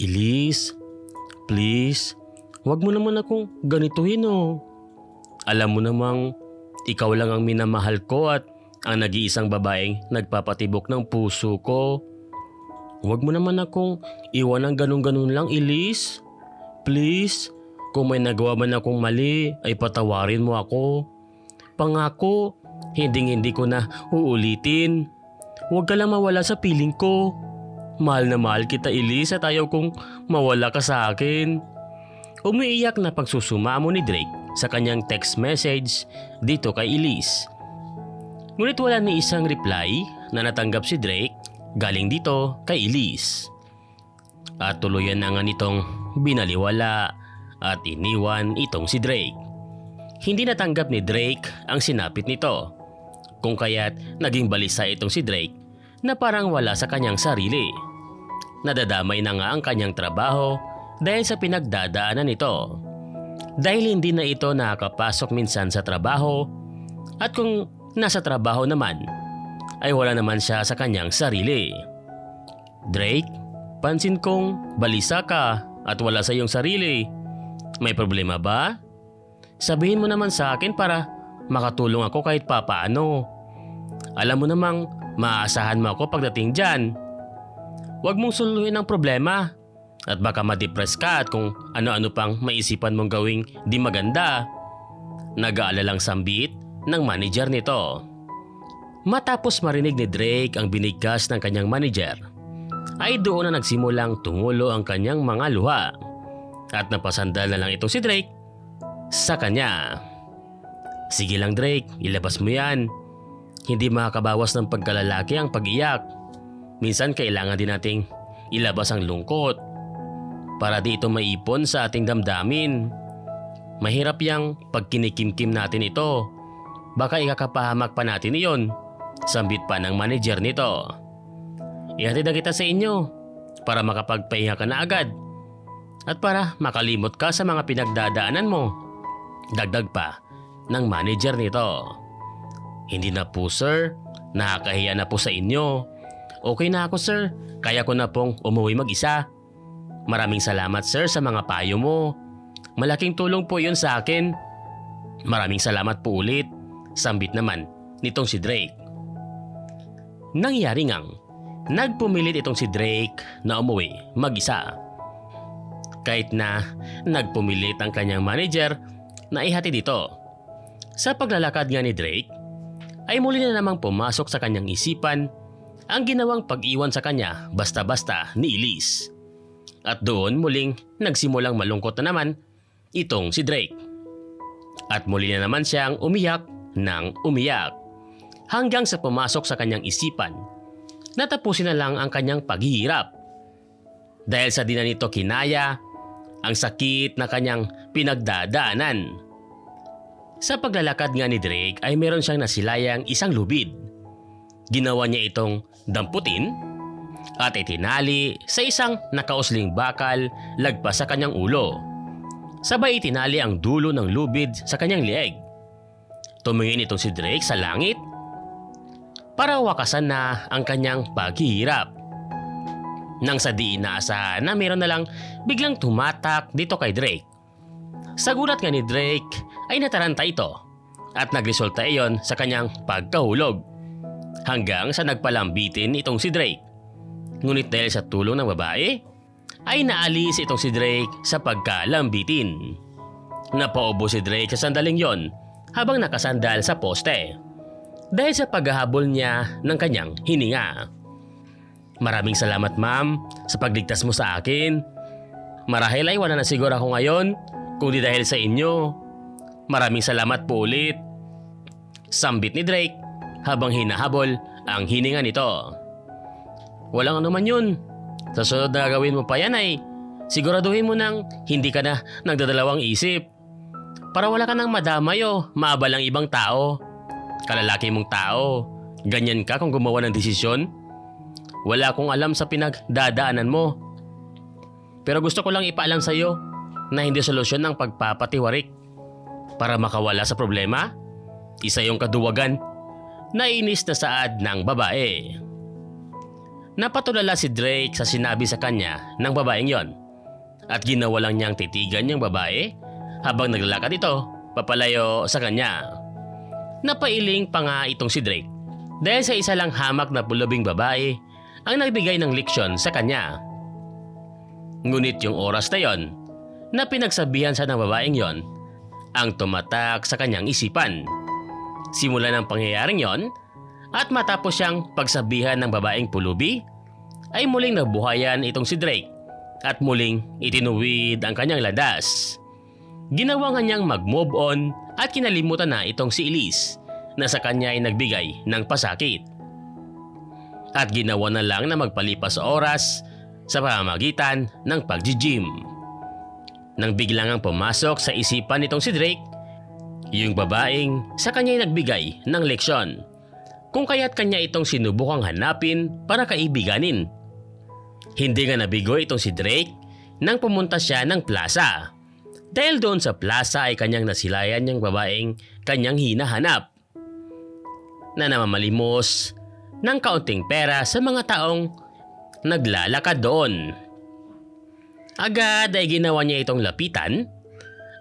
Elise, please, wag mo naman akong ganituhin oh. Alam mo namang ikaw lang ang minamahal ko at ang nag-iisang babaeng nagpapatibok ng puso ko. Huwag mo naman akong iwan ng ganun-ganun lang, Elise. Please, kung may nagawa man akong mali, ay patawarin mo ako. Pangako, hindi-hindi ko na uulitin. Huwag ka lang mawala sa piling ko. Mahal na mahal kita, Elise, at ayaw kong mawala ka sa akin. Umiiyak na pagsusumamo ni Drake sa kanyang text message dito kay Elise. Ngunit wala ni isang reply na natanggap si Drake galing dito kay Elise. At tuluyan na nga nitong binaliwala at iniwan itong si Drake. Hindi natanggap ni Drake ang sinapit nito. Kung kaya't naging balisa itong si Drake na parang wala sa kanyang sarili. Nadadamay na nga ang kanyang trabaho dahil sa pinagdadaanan nito. Dahil hindi na ito nakakapasok minsan sa trabaho at kung nasa trabaho naman ay wala naman siya sa kanyang sarili. Drake, pansin kong balisa ka at wala sa iyong sarili. May problema ba? Sabihin mo naman sa akin para makatulong ako kahit papaano. Alam mo namang maaasahan mo ako pagdating dyan. Huwag mong suluhin ang problema at baka ma-depress ka at kung ano-ano pang maisipan mong gawing di maganda. Nag-aalalang sambit ng manager nito. Matapos marinig ni Drake ang binigkas ng kanyang manager, ay doon na nagsimulang tumulo ang kanyang mga luha at napasandal na lang ito si Drake sa kanya. Sige lang Drake, ilabas mo yan. Hindi makakabawas ng pagkalalaki ang pag-iyak. Minsan kailangan din nating ilabas ang lungkot para di ito maipon sa ating damdamin. Mahirap yang pagkinikimkim natin ito. Baka ikakapahamak pa natin iyon. Sambit pa ng manager nito. Ihatid na kita sa inyo para makapagpahinga ka na agad. At para makalimot ka sa mga pinagdadaanan mo. Dagdag pa ng manager nito. Hindi na po sir, nakakahiya na po sa inyo. Okay na ako sir, kaya ko na pong umuwi mag-isa. Maraming salamat sir sa mga payo mo. Malaking tulong po yun sa akin. Maraming salamat po ulit. Sambit naman nitong si Drake. Nangyari ngang nagpumilit itong si Drake na umuwi mag-isa. Kahit na nagpumilit ang kanyang manager na ihati dito. Sa paglalakad nga ni Drake, ay muli na namang pumasok sa kanyang isipan ang ginawang pag-iwan sa kanya basta-basta ni Elise. At doon muling nagsimulang malungkot na naman itong si Drake. At muli na naman siyang umiyak ng umiyak. Hanggang sa pumasok sa kanyang isipan, natapusin na lang ang kanyang paghihirap. Dahil sa di nito kinaya ang sakit na kanyang pinagdadaanan. Sa paglalakad nga ni Drake ay meron siyang nasilayang isang lubid. Ginawa niya itong damputin at itinali sa isang nakausling bakal lagpas sa kanyang ulo. Sabay itinali ang dulo ng lubid sa kanyang lieg. Tumingin itong si Drake sa langit para wakasan na ang kanyang paghihirap. Nang sa di inaasahan na meron na lang biglang tumatak dito kay Drake. Sa gulat nga ni Drake ay nataranta ito at nagresulta iyon sa kanyang pagkahulog. Hanggang sa nagpalambitin itong si Drake. Ngunit dahil sa tulong ng babae, ay naalis itong si Drake sa pagkalambitin. Napaubo si Drake sa sandaling yon habang nakasandal sa poste. Dahil sa paghahabol niya ng kanyang hininga. Maraming salamat ma'am sa pagligtas mo sa akin. Marahil ay wala na siguro ako ngayon kung di dahil sa inyo. Maraming salamat po ulit. Sambit ni Drake habang hinahabol ang hininga nito. Walang anuman yun. Sa sunod na gagawin mo pa yan ay siguraduhin mo nang hindi ka na nagdadalawang isip. Para wala ka nang madamay o maabalang ibang tao. Kalalaki mong tao. Ganyan ka kung gumawa ng desisyon? Wala akong alam sa pinagdadaanan mo. Pero gusto ko lang ipaalam sa iyo na hindi solusyon ang pagpapatiwarik. Para makawala sa problema, isa yung kaduwagan. Nainis na saad ng babae. Napatulala si Drake sa sinabi sa kanya ng babaeng yon. At ginawa lang niyang titigan yung babae habang naglalakad ito papalayo sa kanya. Napailing pa nga itong si Drake dahil sa isa lang hamak na pulubing babae ang nagbigay ng leksyon sa kanya. Ngunit yung oras na yon na pinagsabihan sa ng babaeng yon ang tumatak sa kanyang isipan. Simula ng pangyayaring yon at matapos siyang pagsabihan ng babaeng pulubi ay muling nabuhayan itong si Drake at muling itinuwid ang kanyang landas. Ginawa nga niyang mag-move on at kinalimutan na itong si Elise na sa kanya ay nagbigay ng pasakit. At ginawa na lang na magpalipas oras sa pamamagitan ng pag-gym. Nang biglang ang pumasok sa isipan nitong si Drake, yung babaeng sa kanya ay nagbigay ng leksyon kung kaya't kanya itong sinubukang hanapin para kaibiganin. Hindi nga nabigo itong si Drake nang pumunta siya ng plaza. Dahil doon sa plaza ay kanyang nasilayan yung babaeng kanyang hinahanap. Na namamalimos ng kaunting pera sa mga taong naglalakad doon. Agad ay ginawa niya itong lapitan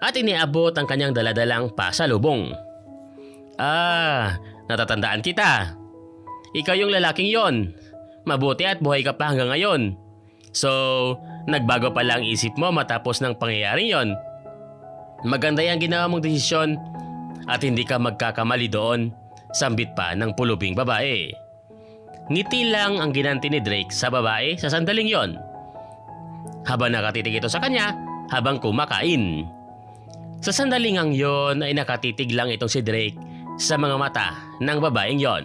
at iniabot ang kanyang daladalang pasalubong. Ah, natatandaan kita. Ikaw yung lalaking yon. Mabuti at buhay ka pa hanggang ngayon. So, nagbago pa lang isip mo matapos ng pangyayaring yon. Maganda yung ginawa mong desisyon at hindi ka magkakamali doon sambit pa ng pulubing babae. Ngiti lang ang ginanti ni Drake sa babae sa sandaling yon. Habang nakatitig ito sa kanya habang kumakain. Sa sandaling ang yon ay nakatitig lang itong si Drake sa mga mata ng babaeng yon.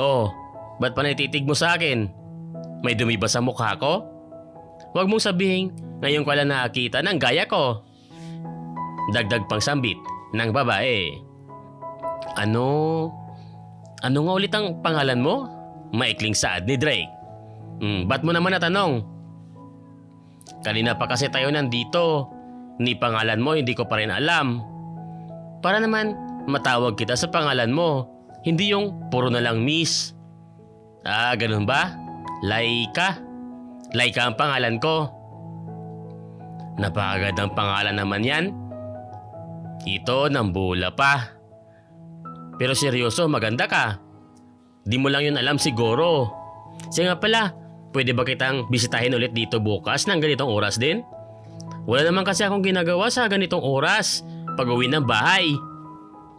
Oh, ba't pa natitig mo sa akin? May dumi ba sa mukha ko? Huwag mong sabihin ngayon ko lang nakakita ng gaya ko. Dagdag pang sambit ng babae. Ano? Ano nga ulit ang pangalan mo? Maikling saad ni Drake. Hmm, ba't mo naman natanong? Kanina pa kasi tayo nandito. Ni pangalan mo hindi ko pa rin alam. Para naman matawag kita sa pangalan mo. Hindi yung puro na lang miss. Ah, ganun ba? Laika. Laika ang pangalan ko. Napakagandang pangalan naman yan. Ito, nambula pa. Pero seryoso, maganda ka. Di mo lang yun alam siguro. Siya nga pala, pwede ba kitang bisitahin ulit dito bukas ng ganitong oras din? Wala naman kasi akong ginagawa sa ganitong oras pag uwi ng bahay.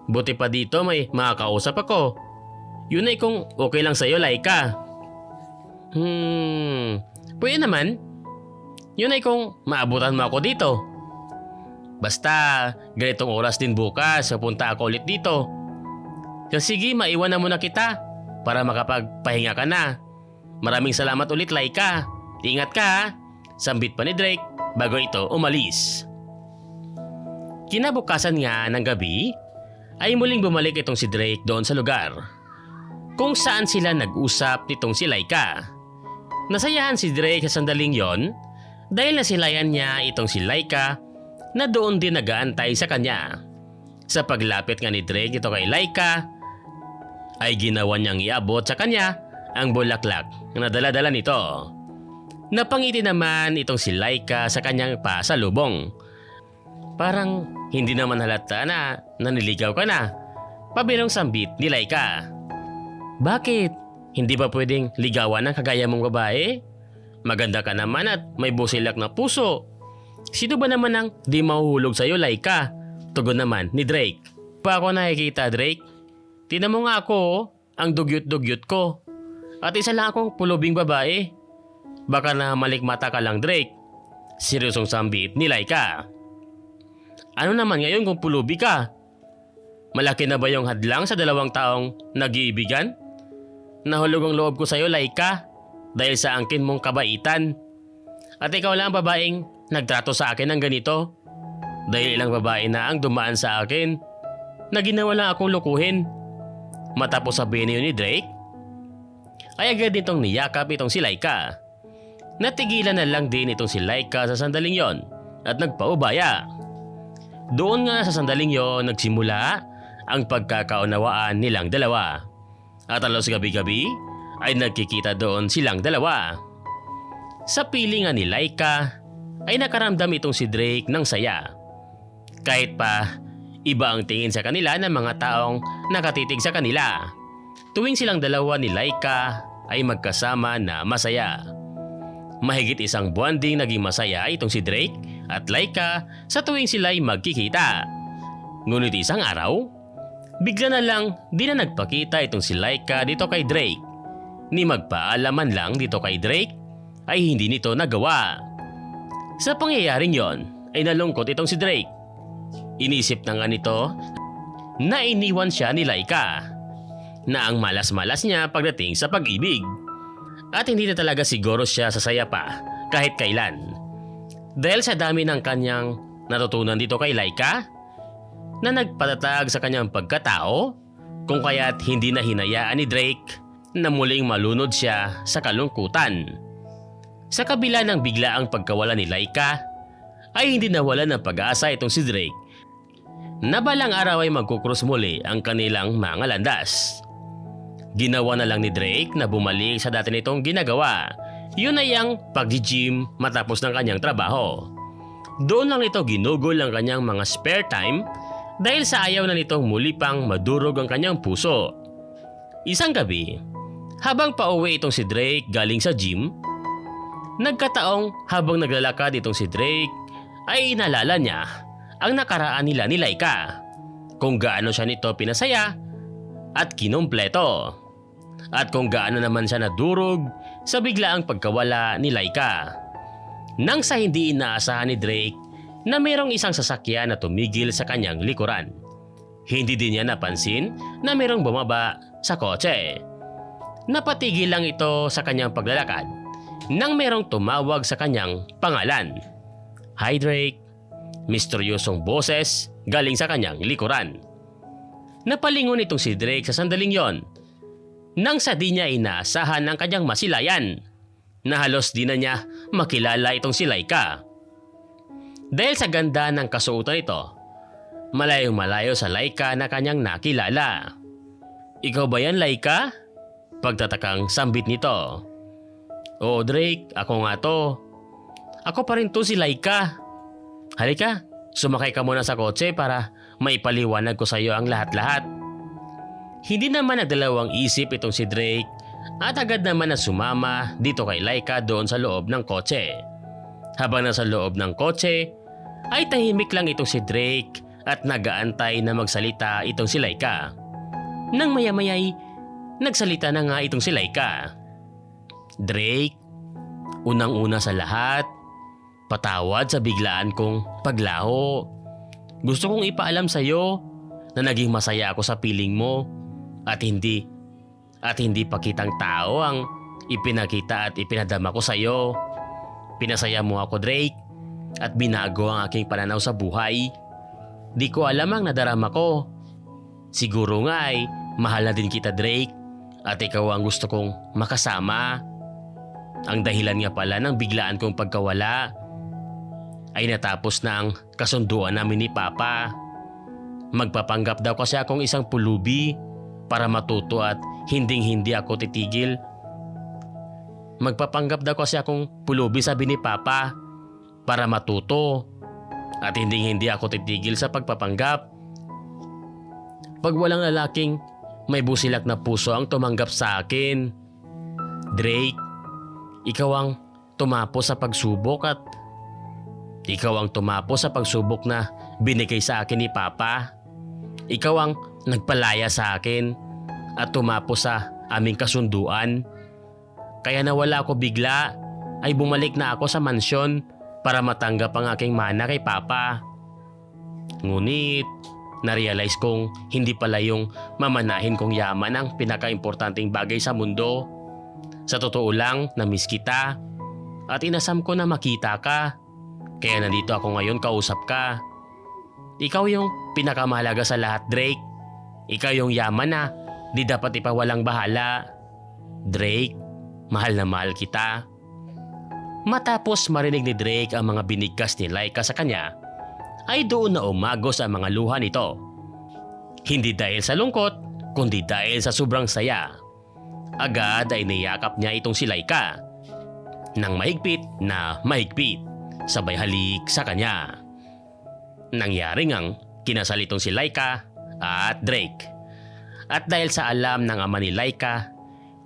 Buti pa dito may makakausap ako. Yun ay kung okay lang sa'yo, Laika. Hmm, pwede naman. Yun ay kung maabutan mo ako dito. Basta, ganitong oras din bukas, pupunta ako ulit dito. So sige, maiwan na muna kita para makapagpahinga ka na. Maraming salamat ulit, Laika. Ingat ka. Sambit pa ni Drake bago ito umalis. Kinabukasan nga ng gabi, ay muling bumalik itong si Drake doon sa lugar kung saan sila nag-usap nitong si Laika. Nasayahan si Drake sa sandaling yon dahil nasilayan niya itong si Laika na doon din nagaantay sa kanya. Sa paglapit nga ni Drake ito kay Laika, ay ginawa niyang iabot sa kanya ang bulaklak na dala-dala nito. Napangiti naman itong si Laika sa kanyang pasalubong. Parang hindi naman halata na naniligaw ka na. Pabilong sambit ni Laika. Bakit? Hindi ba pwedeng ligawan ng kagaya mong babae? Maganda ka naman at may busilak na puso. Sino ba naman ang di mahuhulog sa'yo, Laika? Tugon naman ni Drake. Pa ako nakikita, Drake? Tinan mo nga ako, oh, ang dugyot-dugyot ko. At isa lang akong pulubing babae. Baka na malikmata ka lang, Drake. Seryosong sambit ni Laika. Ano naman ngayon kung pulubi ka? Malaki na ba yung hadlang sa dalawang taong nag-iibigan? Nahulog ang loob ko sa'yo, Laika, dahil sa angkin mong kabaitan. At ikaw lang ang babaeng nagtrato sa akin ng ganito. Dahil ilang babae na ang dumaan sa akin na ginawa lang akong lukuhin. Matapos sabihin niyo ni Drake, ay agad nitong niyakap itong si Laika. Natigilan na lang din itong si Laika sa sandaling yon at nagpaubaya. Doon nga sa sandaling yon nagsimula ang pagkakaunawaan nilang dalawa. At alos gabi-gabi ay nagkikita doon silang dalawa. Sa pilingan ni Laika ay nakaramdam itong si Drake ng saya. Kahit pa iba ang tingin sa kanila ng mga taong nakatitig sa kanila. Tuwing silang dalawa ni Laika ay magkasama na masaya. Mahigit isang buwan ding naging masaya itong si Drake at Laika sa tuwing sila'y magkikita. Ngunit isang araw, bigla na lang di na nagpakita itong si Laika dito kay Drake. Ni magpaalaman lang dito kay Drake ay hindi nito nagawa. Sa pangyayaring yon ay nalungkot itong si Drake. Inisip na nga nito na iniwan siya ni Laika na ang malas-malas niya pagdating sa pag-ibig. At hindi na talaga siguro siya sasaya pa kahit kailan. Dahil sa dami ng kanyang natutunan dito kay Laika na nagpatatag sa kanyang pagkatao kung kaya't hindi na hinayaan ni Drake na muling malunod siya sa kalungkutan. Sa kabila ng biglaang pagkawala ni Laika ay hindi nawala ng pag-asa itong si Drake na balang araw ay magkukrus muli ang kanilang mga landas. Ginawa na lang ni Drake na bumalik sa dati nitong ginagawa. Yun ay ang pag-gym matapos ng kanyang trabaho. Doon lang nito ginugol ang kanyang mga spare time dahil sa ayaw na nitong muli pang madurog ang kanyang puso. Isang gabi, habang pauwi itong si Drake galing sa gym, nagkataong habang naglalakad itong si Drake ay inalala niya ang nakaraan nila ni Laika kung gaano siya nito pinasaya at kinumpleto at kung gaano naman siya nadurog sa biglaang pagkawala ni Laika. Nang sa hindi inaasahan ni Drake na mayroong isang sasakyan na tumigil sa kanyang likuran. Hindi din niya napansin na mayroong bumaba sa kotse. Napatigil lang ito sa kanyang paglalakad nang mayroong tumawag sa kanyang pangalan. Hi Drake, misteryosong boses galing sa kanyang likuran. Napalingon itong si Drake sa sandaling yon nang sa di niya inaasahan ng kanyang masilayan na halos di na niya makilala itong si Laika. Dahil sa ganda ng kasuotan ito, malayong malayo sa Laika na kanyang nakilala. Ikaw ba yan Laika? Pagtatakang sambit nito. Oo Drake, ako nga to. Ako pa rin to si Laika. Halika, sumakay ka muna sa kotse para maipaliwanag ko sa iyo ang lahat-lahat. Hindi naman nagdalawang isip itong si Drake at agad naman na sumama dito kay Laika doon sa loob ng kotse. Habang nasa loob ng kotse, ay tahimik lang itong si Drake at nagaantay na magsalita itong si Laika. Nang maya-maya'y nagsalita na nga itong si Laika. Drake, unang-una sa lahat, patawad sa biglaan kong paglaho. Gusto kong ipaalam sa iyo na naging masaya ako sa piling mo at hindi at hindi pa kitang tao ang ipinakita at ipinadama ko sa iyo. Pinasaya mo ako Drake at binago ang aking pananaw sa buhay. Di ko alam ang nadarama ko. Siguro nga ay mahal na din kita Drake at ikaw ang gusto kong makasama. Ang dahilan nga pala ng biglaan kong pagkawala ay natapos na ang kasunduan namin ni Papa. Magpapanggap daw kasi akong isang pulubi para matuto at hinding hindi ako titigil. Magpapanggap daw kasi akong pulubi sabi ni Papa para matuto at hinding hindi ako titigil sa pagpapanggap. Pag walang lalaking may busilak na puso ang tumanggap sa akin. Drake, ikaw ang tumapo sa pagsubok at ikaw ang tumapo sa pagsubok na binigay sa akin ni Papa. Ikaw ang nagpalaya sa akin at tumapo sa aming kasunduan. Kaya nawala ako bigla ay bumalik na ako sa mansyon para matanggap ang aking mana kay Papa. Ngunit, narealize kong hindi pala yung mamanahin kong yaman ang pinakaimportanteng bagay sa mundo. Sa totoo lang, na-miss kita at inasam ko na makita ka. Kaya nandito ako ngayon kausap ka. Ikaw yung pinakamahalaga sa lahat, Drake. Ikaw yung yaman na di dapat ipawalang bahala. Drake, mahal na mahal kita. Matapos marinig ni Drake ang mga binigkas ni Laika sa kanya, ay doon na umagos ang mga luha nito. Hindi dahil sa lungkot, kundi dahil sa sobrang saya. agad ay niyakap niya itong si Laika. Nang mahigpit na mahigpit, sabay halik sa kanya. Nangyari ngang kinasal itong si Laika at Drake. At dahil sa alam ng ama ni Laika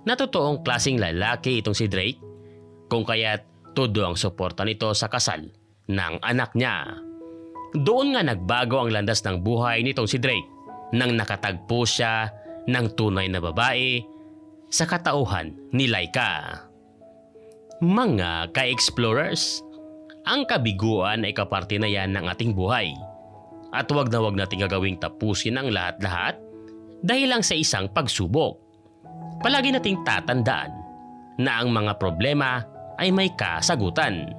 na totoong klaseng lalaki itong si Drake, kung kaya't todo ang suporta nito sa kasal ng anak niya. Doon nga nagbago ang landas ng buhay nitong si Drake nang nakatagpo siya ng tunay na babae sa katauhan ni Laika. Mga ka-explorers, ang kabiguan ay kaparte na yan ng ating buhay. At wag na wag nating gagawing tapusin ang lahat-lahat dahil lang sa isang pagsubok. Palagi nating tatandaan na ang mga problema ay may kasagutan.